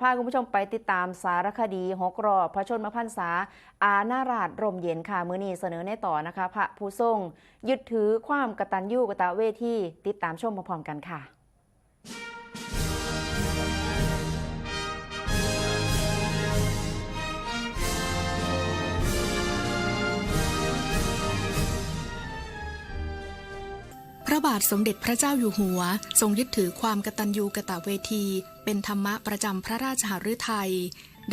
พาคุณผู้ชมไปติดตามสารคดีหกรอบพระชนมพรรษา อาณาราชรมเย็นค่ะ มือนีเสนอในต่อนะคะ พระผู้ทรง ยึดถือความกตัญญูกตเวทีติดตามชมพร้อมๆกันค่ะ ระบาทสมเด็จพระเจ้าอยู่หัว ทรงยึดถือความกตัญญูกตเวที เป็นธรรมะประจำพระราชหฤทัย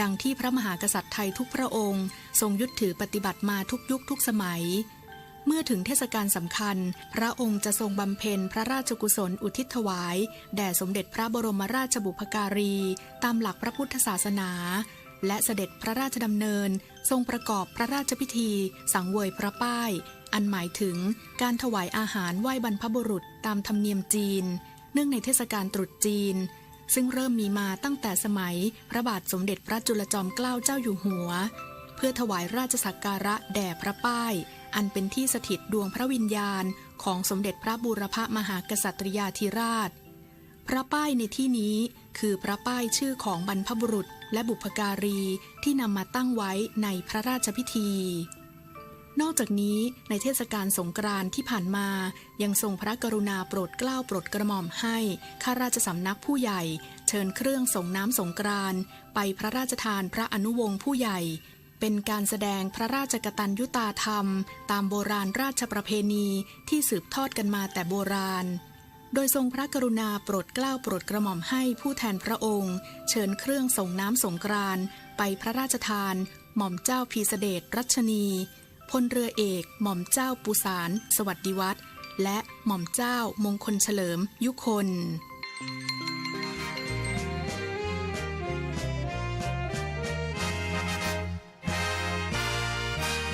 ดังที่พระมหากษัตริย์ไทยทุกพระองค์ ทรงยึดถือปฏิบัติมาทุกยุคทุกสมัย เมื่อถึงเทศกาลสำคัญ พระองค์จะทรงบำเพ็ญพระราชกุศลอุทิศถวาย แด่สมเด็จพระบรมราชบุพการี ตามหลักพระพุทธศาสนา และเสด็จพระราชดำเนิน ทรงประกอบพระราชพิธี สังเวยพระป้าย อันหมายถึงการถวายอาหารไหว้บรรพบุรุษตามธรรมเนียมจีน เนื่องในเทศกาลตรุษจีน ซึ่งเริ่มมีมาตั้งแต่สมัยพระบาทสมเด็จพระจุลจอมเกล้าเจ้าอยู่หัว เพื่อถวายราชสักการะแด่พระป้าย อันเป็นที่สถิตดวงพระวิญญาณ ของสมเด็จพระบูรพมหากษัตริยาธิราช พระป้ายในที่นี้คือพระป้ายชื่อของบรรพบุรุษและบุพการีที่นำมาตั้งไว้ในพระราชพิธี นอกจากนี้ในเทศกาลสงกรานต์ที่ผ่านมายังทรงพระกรุณาโปรดเกล้าโปรดกระหม่อมให้ข้าราชสำนักผู้ใหญ่ เชิญเครื่องส่งน้ำสงกรานต์ไปพระราชทานพระอนุวงศ์ผู้ใหญ่ เป็นการแสดงพระราชกตัญญูตาธรรม ตามโบราณราชประเพณีที่สืบทอดกันมาแต่โบราณ โดยทรงพระกรุณาโปรดเกล้าโปรดกระหม่อมให้ผู้แทนพระองค์ เชิญเครื่องส่งน้ำสงกรานต์ไปพระราชทาน หม่อมเจ้าพีเสเดชรัชนี พลเรือเอกหม่อมเจ้าปูสาร สวัสดิวัฒน์และหม่อมเจ้ามงคลเฉลิมยุคน